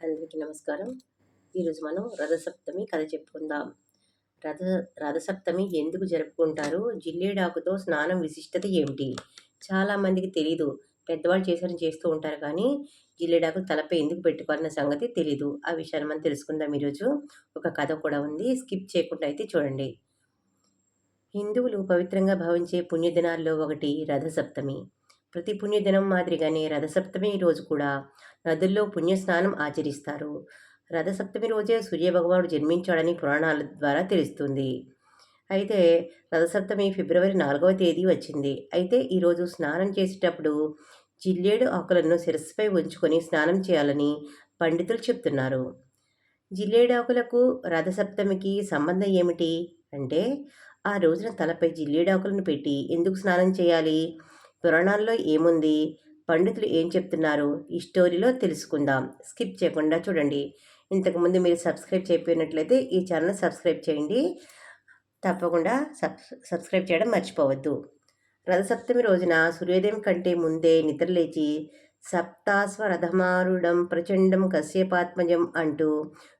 అందరికీ నమస్కారం. ఈరోజు మనం రథసప్తమి కథ చెప్పుకుందాం. రథ రథసప్తమి ఎందుకు జరుపుకుంటారు? జిల్లేడాకుతో స్నానం విశిష్టత ఏమిటి? చాలామందికి తెలీదు. పెద్దవాళ్ళు చేసారని చేస్తూ ఉంటారు కానీ జిల్లేడాకు తలపై ఎందుకు పెట్టుకోవాలన్న సంగతి తెలీదు. ఆ విషయాన్ని మనం తెలుసుకుందాం ఈరోజు. ఒక కథ కూడా ఉంది. స్కిప్ చేయకుండా అయితే చూడండి. హిందువులు పవిత్రంగా భావించే పుణ్యదినాల్లో ఒకటి రథసప్తమి. ప్రతి పుణ్యదినం మాదిరిగానే రథసప్తమి రోజు కూడా నదుల్లో పుణ్యస్నానం ఆచరిస్తారు. రథసప్తమి రోజే సూర్యభగవానుడు జన్మించాడని పురాణాల ద్వారా తెలుస్తుంది. అయితే రథసప్తమి ఫిబ్రవరి నాలుగవ తేదీ వచ్చింది. అయితే ఈరోజు స్నానం చేసేటప్పుడు జిల్లేడు ఆకులను శిరస్సుపై ఉంచుకొని స్నానం చేయాలని పండితులు చెప్తున్నారు. జిల్లేడాకులకు రథసప్తమికి సంబంధం ఏమిటి? అంటే ఆ రోజున తలపై జిల్లేడాకులను పెట్టి ఎందుకు స్నానం చేయాలి? పురాణాల్లో ఏముంది? పండితులు ఏం చెప్తున్నారు? ఈ స్టోరీలో తెలుసుకుందాం. స్కిప్ చేయకుండా చూడండి. ఇంతకుముందు మీరు సబ్స్క్రైబ్ చేయకపోయినట్లయితే ఈ ఛానల్ సబ్స్క్రైబ్ చేయండి. తప్పకుండా సబ్ సబ్స్క్రైబ్ చేయడం మర్చిపోవద్దు. రథసప్తమి రోజున సూర్యోదయం కంటే ముందే నిద్రలేచి సప్తాస్వరథమారుడం ప్రచండం కశ్యపాత్మజం అంటూ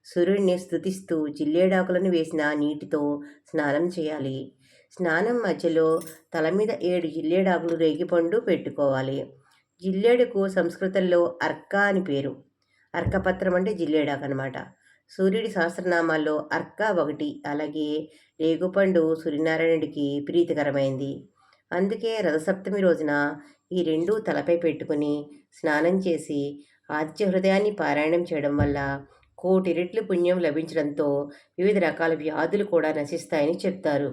సూర్యుడిని స్థుతిస్తూ జిల్లేడాకులను వేసిన నీటితో స్నానం చేయాలి. స్నానం మధ్యలో తల మీద ఏడు జిల్లేడాకులు రేగిపండు పెట్టుకోవాలి. జిల్లేడుకు సంస్కృతంలో అర్క అని పేరు. అర్కపత్రం అంటే జిల్లేడాకు అనమాట సూర్యుడి సహస్రనామాల్లో అర్క ఒకటి అలాగే రేగుపండు సూర్యనారాయణుడికి ప్రీతికరమైంది. అందుకే రథసప్తమి రోజున ఈ రెండు తలపై పెట్టుకుని స్నానం చేసి ఆద్య హృదయాన్ని పారాయణం చేయడం వల్ల కోటి రెట్లు పుణ్యం లభించడంతో వివిధ రకాల వ్యాధులు కూడా నశిస్తాయని చెప్తారు.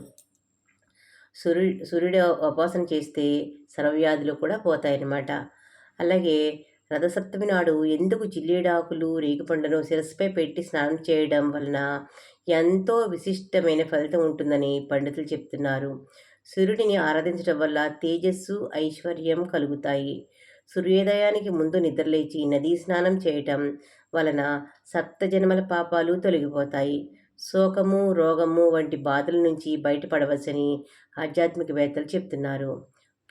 సూర్యు సూర్యుడు ఉపాసన చేస్తే సర్వవ్యాధులు కూడా పోతాయన్నమాట. అలాగే రథసప్తమి నాడు ఎందుకు జిల్లేడాకులు రేగిపండును శిరస్సుపై పెట్టి స్నానం చేయడం వలన ఎంతో విశిష్టమైన ఫలితం ఉంటుందని పండితులు చెప్తున్నారు. సూర్యుడిని ఆరాధించడం వల్ల తేజస్సు ఐశ్వర్యం కలుగుతాయి. సూర్యోదయానికి ముందు నిద్రలేచి నదీ స్నానం చేయటం వలన సప్త జన్మల పాపాలు తొలగిపోతాయి. శోకము రోగము వంటి బాధల నుంచి బయటపడవచ్చని ఆధ్యాత్మికవేత్తలు చెప్తున్నారు.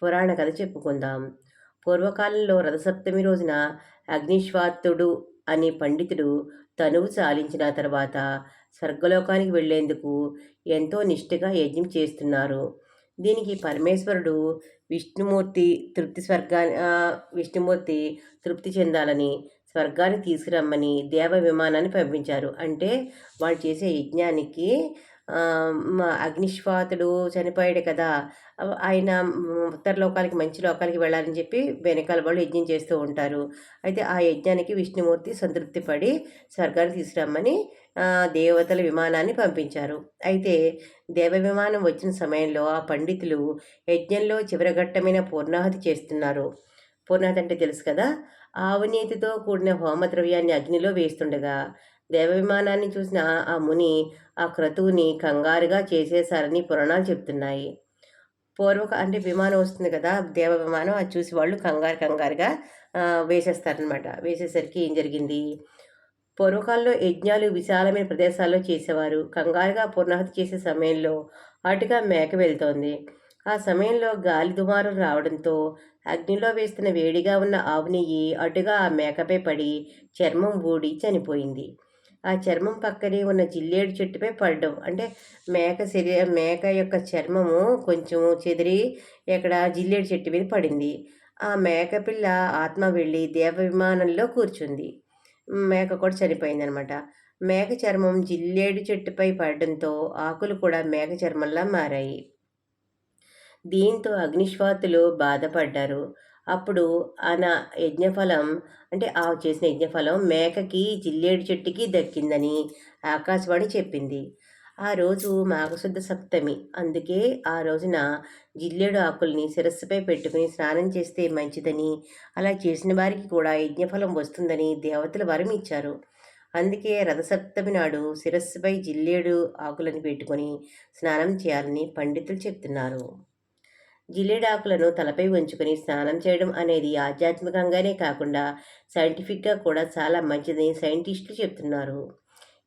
పురాణ కథ చెప్పుకుందాం. పూర్వకాలంలో రథసప్తమి రోజున అగ్నిశ్వాత్తుడు అనే పండితుడు తనువు చాలించిన తర్వాత స్వర్గలోకానికి వెళ్ళేందుకు ఎంతో నిష్ఠగా యజ్ఞం చేస్తున్నారు. దీనికి పరమేశ్వరుడు విష్ణుమూర్తి తృప్తి స్వర్గా విష్ణుమూర్తి తృప్తి చెందాలని స్వర్గాన్ని తీసుకురమ్మని దేవ విమానాన్ని పంపించారు. అంటే వాళ్ళు చేసే యజ్ఞానికి అగ్నిశ్వాతుడు చనిపోయాడు కదా ఆయన ఉత్తర లోకాలకి మంచి లోకాలకి వెళ్ళాలని చెప్పి వెనకాల వాళ్ళు యజ్ఞం చేస్తూ ఉంటారు. అయితే ఆ యజ్ఞానికి విష్ణుమూర్తి సంతృప్తి పడి స్వర్గాన్ని తీసుకురమ్మని దేవతల విమానాన్ని పంపించారు. అయితే దేవ విమానం వచ్చిన సమయంలో ఆ పండితులు యజ్ఞంలో చివరఘట్టమైన పూర్ణాహతి చేస్తున్నారు. పూర్ణాహతి అంటే తెలుసు కదా ఆవునీతితో కూడిన హోమద్రవ్యాన్ని అగ్నిలో వేస్తుండగా దేవ విమానాన్ని చూసిన ఆ ముని ఆ క్రతువుని కంగారుగా చేసేశారని పురాణాలు చెప్తున్నాయి. పూర్వక అంటే విమానం వస్తుంది కదా దేవ విమానం అది చూసి వాళ్ళు కంగారు కంగారుగా వేసేస్తారనమాట వేసేసరికి ఏం జరిగింది? పూర్వకాలంలో యజ్ఞాలు విశాలమైన ప్రదేశాల్లో చేసేవారు. కంగారుగా పూర్ణాహతి చేసే సమయంలో అటుగా మేక వెళ్తోంది. ఆ సమయంలో గాలి దుమారం రావడంతో అగ్నిలో వేస్తున్న వేడిగా ఉన్న ఆవు నెయ్యి అటుగా ఆ మేకపై పడి చర్మం ఊడి చనిపోయింది. ఆ చర్మం పక్కనే ఉన్న జిల్లేడు చెట్టుపై పడడం. అంటే మేక శరీర మేక యొక్క చర్మము కొంచెం చెదిరి ఇక్కడ జిల్లేడు చెట్టు మీద పడింది. ఆ మేక పిల్ల ఆత్మ వెళ్ళి దేవ విమానంలో కూర్చుంది. మేక కూడా చనిపోయిందనమాట. మేక చర్మం జిల్లేడు చెట్టుపై పడడంతో ఆకులు కూడా మేక చర్మంలా మారాయి. దీంతో అగ్నిశ్వాతులు బాధపడ్డారు. అప్పుడు ఆయన యజ్ఞఫలం అంటే ఆ చేసిన యజ్ఞఫలం మేకకి జిల్లేడు చెట్టుకి దక్కిందని ఆకాశవాణి చెప్పింది. ఆ రోజు మాఘశుద్ధ సప్తమి అందుకే ఆ రోజున జిల్లేడు ఆకుల్ని శిరస్సుపై పెట్టుకుని స్నానం చేస్తే మంచిదని అలా చేసిన వారికి కూడా యజ్ఞఫలం వస్తుందని దేవతలు వరం ఇచ్చారు అందుకే రథసప్తమి నాడు శిరస్సుపై జిల్లేడు ఆకులను పెట్టుకొని స్నానం చేయాలని పండితులు చెప్తున్నారు. జిల్లేడాకులను తలపై ఉంచుకొని స్నానం చేయడం అనేది ఆధ్యాత్మికంగానే కాకుండా సైంటిఫిక్గా కూడా చాలా మంచిదని సైంటిస్టులు చెప్తున్నారు.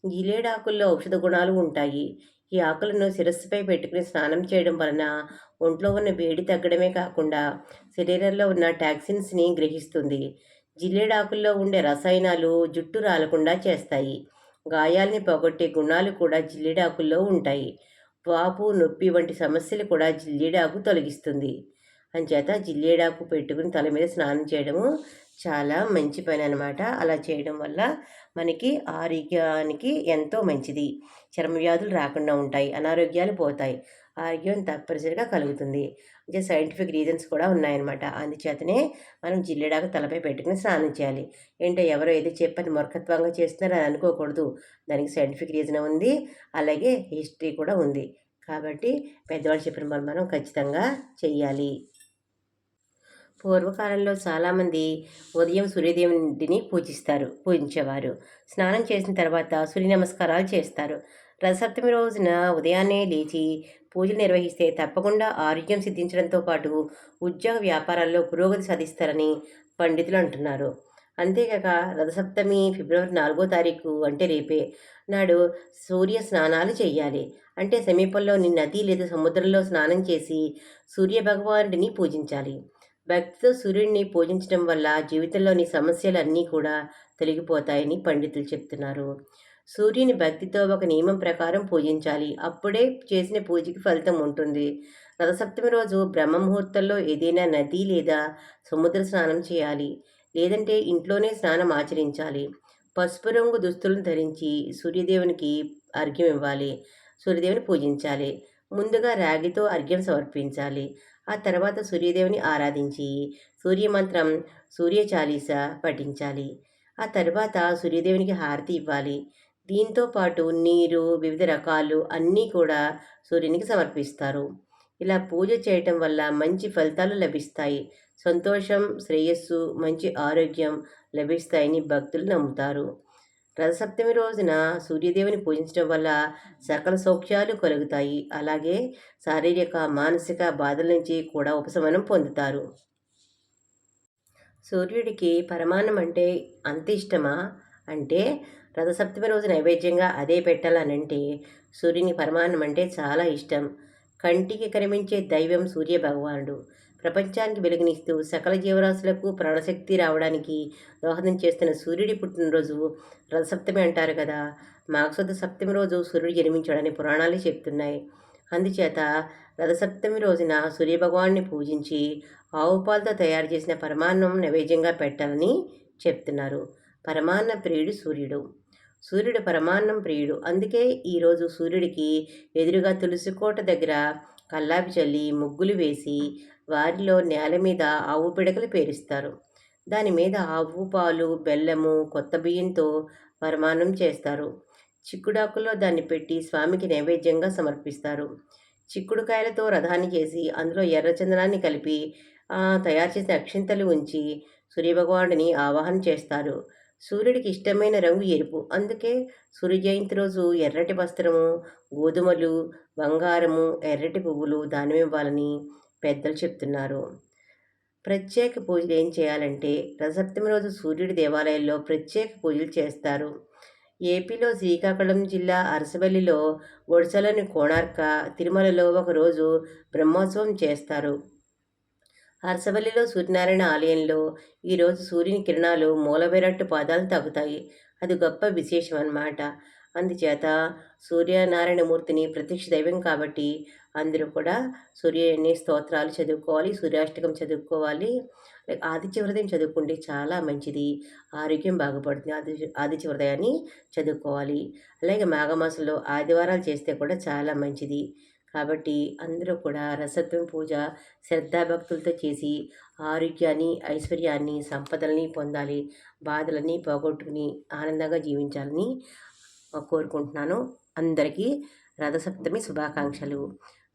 జిల్లేడాకుల్లో ఔషధ గుణాలు ఉంటాయి. ఈ ఆకులను శిరస్సుపై పెట్టుకుని స్నానం చేయడం వలన ఒంట్లో ఉన్న వేడి తగ్గడమే కాకుండా శరీరంలో ఉన్న టాక్సిన్స్ని గ్రహిస్తుంది. జిల్లేడాకుల్లో ఉండే రసాయనాలు జుట్టు రాలకుండా చేస్తాయి. గాయాల్ని పోగొట్టే గుణాలు కూడా జిల్లేడాకుల్లో ఉంటాయి. వాపు నొప్పి వంటి సమస్యలు కూడా జిల్లేడాకు తొలగిస్తుంది. అంచేత జిల్లేడాకు పెట్టుకుని తల మీద స్నానం చేయడము చాలా మంచి పని అనమాట అలా చేయడం వల్ల మనకి ఆరోగ్యానికి ఎంతో మంచిది. చర్మ వ్యాధులు రాకుండా ఉంటాయి అనారోగ్యాలు పోతాయి. ఆరోగ్యం తప్పనిసరిగా కలుగుతుంది. అంటే సైంటిఫిక్ రీజన్స్ కూడా ఉన్నాయన్నమాట. అందుచేతనే మనం జిల్లెడాకు తలపై పెట్టుకుని స్నానం చేయాలి. ఏంటో ఎవరో ఏదో చెప్పని మూర్ఖత్వంగా అని అనుకోకూడదు. దానికి సైంటిఫిక్ రీజన్ ఉంది. అలాగే హిస్టరీ కూడా ఉంది. కాబట్టి పెద్దవాళ్ళు చెప్పిన మనం ఖచ్చితంగా చెయ్యాలి. పూర్వకాలంలో చాలామంది ఉదయం సూర్యదేవుడిని పూజిస్తారు పూజించేవారు. స్నానం చేసిన తర్వాత సూర్య నమస్కారాలు చేస్తారు. రథసప్తమి రోజున ఉదయాన్నే లేచి పూజలు నిర్వహిస్తే తప్పకుండా ఆరోగ్యం సిద్ధించడంతో పాటు ఉద్యోగ వ్యాపారాల్లో పురోగతి సాధిస్తారని పండితులు అంటున్నారు. అంతేకాక రథసప్తమి ఫిబ్రవరి నాలుగో తారీఖు అంటే రేపే నాడు సూర్య స్నానాలు చేయాలి. అంటే సమీపంలోని నది లేదా సముద్రంలో స్నానం చేసి సూర్య భగవానుడిని పూజించాలి. భక్తితో సూర్యుడిని పూజించడం వల్ల జీవితంలోని సమస్యలు అన్నీ కూడా తొలగిపోతాయని పండితులు చెప్తున్నారు. సూర్యుని భక్తితో ఒక నియమం ప్రకారం పూజించాలి. అప్పుడే చేసిన పూజకి ఫలితం ఉంటుంది. రథసప్తమి రోజు బ్రహ్మ ముహూర్తంలో ఏదైనా నది లేదా సముద్ర స్నానం చేయాలి. లేదంటే ఇంట్లోనే స్నానం ఆచరించాలి. పసుపు రంగు దుస్తులను ధరించి సూర్యదేవునికి అర్ఘ్యం ఇవ్వాలి. సూర్యదేవుని పూజించాలి. ముందుగా రాగితో అర్ఘ్యం సమర్పించాలి. ఆ తర్వాత సూర్యదేవుని ఆరాధించి సూర్యమంత్రం సూర్య చాలీస పఠించాలి. ఆ తర్వాత సూర్యదేవునికి హారతి ఇవ్వాలి. దీంతో పాటు నీరు వివిధ రకాలు అన్నీ కూడా సూర్యునికి సమర్పిస్తారు. ఇలా పూజ చేయటం వల్ల మంచి ఫలితాలు లభిస్తాయి. సంతోషం శ్రేయస్సు మంచి ఆరోగ్యం లభిస్తాయని భక్తులు నమ్ముతారు. రథసప్తమి రోజున సూర్యదేవుని పూజించడం వల్ల సకల సౌఖ్యాలు కలుగుతాయి. అలాగే శారీరక మానసిక బాధల నుంచి కూడా ఉపశమనం పొందుతారు. సూర్యుడికి పరమాన్నం అంటే అంత ఇష్టమా? అంటే రథసప్తమి రోజు నైవేద్యంగా అదే పెట్టాలనంటే సూర్యుని పరమాన్నం అంటే చాలా ఇష్టం. కంటికి కనిపించే దైవం సూర్య భగవానుడు ప్రపంచానికి వెలుగునిస్తూ సకల జీవరాశులకు ప్రాణశక్తి రావడానికి దోహదం చేస్తున్న సూర్యుడి పుట్టినరోజు రథసప్తమి అంటారు కదా. మాఘశుద్ధ సప్తమి రోజు సూర్యుడు జన్మించాడని పురాణాలు చెప్తున్నాయి. అందుచేత రథసప్తమి రోజున సూర్యభగవాన్ని పూజించి ఆవు పాలతో తయారు చేసిన పరమాన్నం నైవేద్యంగా పెట్టాలని చెప్తున్నారు. పరమాన్న ప్రియుడు సూర్యుడు. సూర్యుడు పరమాన్నం ప్రియుడు. అందుకే ఈరోజు సూర్యుడికి ఎదురుగా తులసికోట దగ్గర కల్లాపి చల్లి ముగ్గులు వేసి వారిలో నేల మీద ఆవు పిడకలు పేరుస్తారు. దాని మీద ఆవు పాలు బెల్లము కొత్త బియ్యంతో పరమాన్నం చేస్తారు. చిక్కుడాకుల్లో దాన్ని పెట్టి స్వామికి నైవేద్యంగా సమర్పిస్తారు. చిక్కుడుకాయలతో రథాన్ని చేసి అందులో ఎర్రచందనాన్ని కలిపి తయారు చేసిన అక్షింతలు ఉంచి సూర్యభగవానుడిని ఆవాహన చేస్తారు. సూర్యుడికి ఇష్టమైన రంగు ఎరుపు. అందుకే సూర్య జయంతి రోజు ఎర్రటి వస్త్రము గోధుమలు బంగారము ఎర్రటి పువ్వులు దానం ఇవ్వాలని పెద్దలు చెప్తున్నారు. ప్రత్యేక పూజలు ఏం చేయాలంటే రథసప్తమి రోజు సూర్యుడి దేవాలయంలో ప్రత్యేక పూజలు చేస్తారు. ఏపీలో శ్రీకాకుళం జిల్లా అరసవల్లిలో ఒడిశాలోని కోణార్క తిరుమలలో ఒకరోజు బ్రహ్మోత్సవం చేస్తారు. అరసవల్లిలో సూర్యనారాయణ ఆలయంలో ఈరోజు సూర్యుని కిరణాలు మూలవేరట్టు పాదాలు తగ్గుతాయి అది గొప్ప విశేషం అన్నమాట. అందుచేత సూర్యనారాయణమూర్తిని ప్రత్యక్ష దైవం కాబట్టి అందరూ కూడా సూర్యుని స్తోత్రాలు చదువుకోవాలి సూర్యాష్టకం చదువుకోవాలి. ఆదిత్య హృదయం చదువుకుంటే చాలా మంచిది. ఆరోగ్యం బాగుపడుతుంది. ఆది ఆదిత్య హృదయాన్ని చదువుకోవాలి. అలాగే మాఘమాసంలో ఆదివారాలు చేస్తే కూడా చాలా మంచిది. కాబట్టి అందరూ కూడా రసత్వం పూజ శ్రద్ధాభక్తులతో చేసి ఆరోగ్యాన్ని ఐశ్వర్యాన్ని సంపదల్ని పొందాలి బాధలని పోగొట్టుకుని ఆనందంగా జీవించాలని కోరుకుంటున్నాను. అందరికీ రథసప్తమి శుభాకాంక్షలు.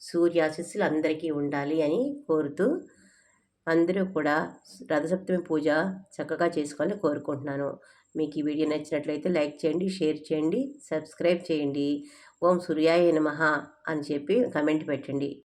సూర్యాశిస్సులు అందరికీ ఉండాలి అని కోరుతూ అందరూ కూడా రథసప్తమి పూజ చక్కగా చేసుకోవాలని కోరుకుంటున్నాను. మీకు ఈ వీడియో నచ్చినట్లయితే లైక్ చేయండి షేర్ చేయండి సబ్స్క్రైబ్ చేయండి. ఓం సూర్యాయ నమ అని చెప్పి కమెంట్ పెట్టండి.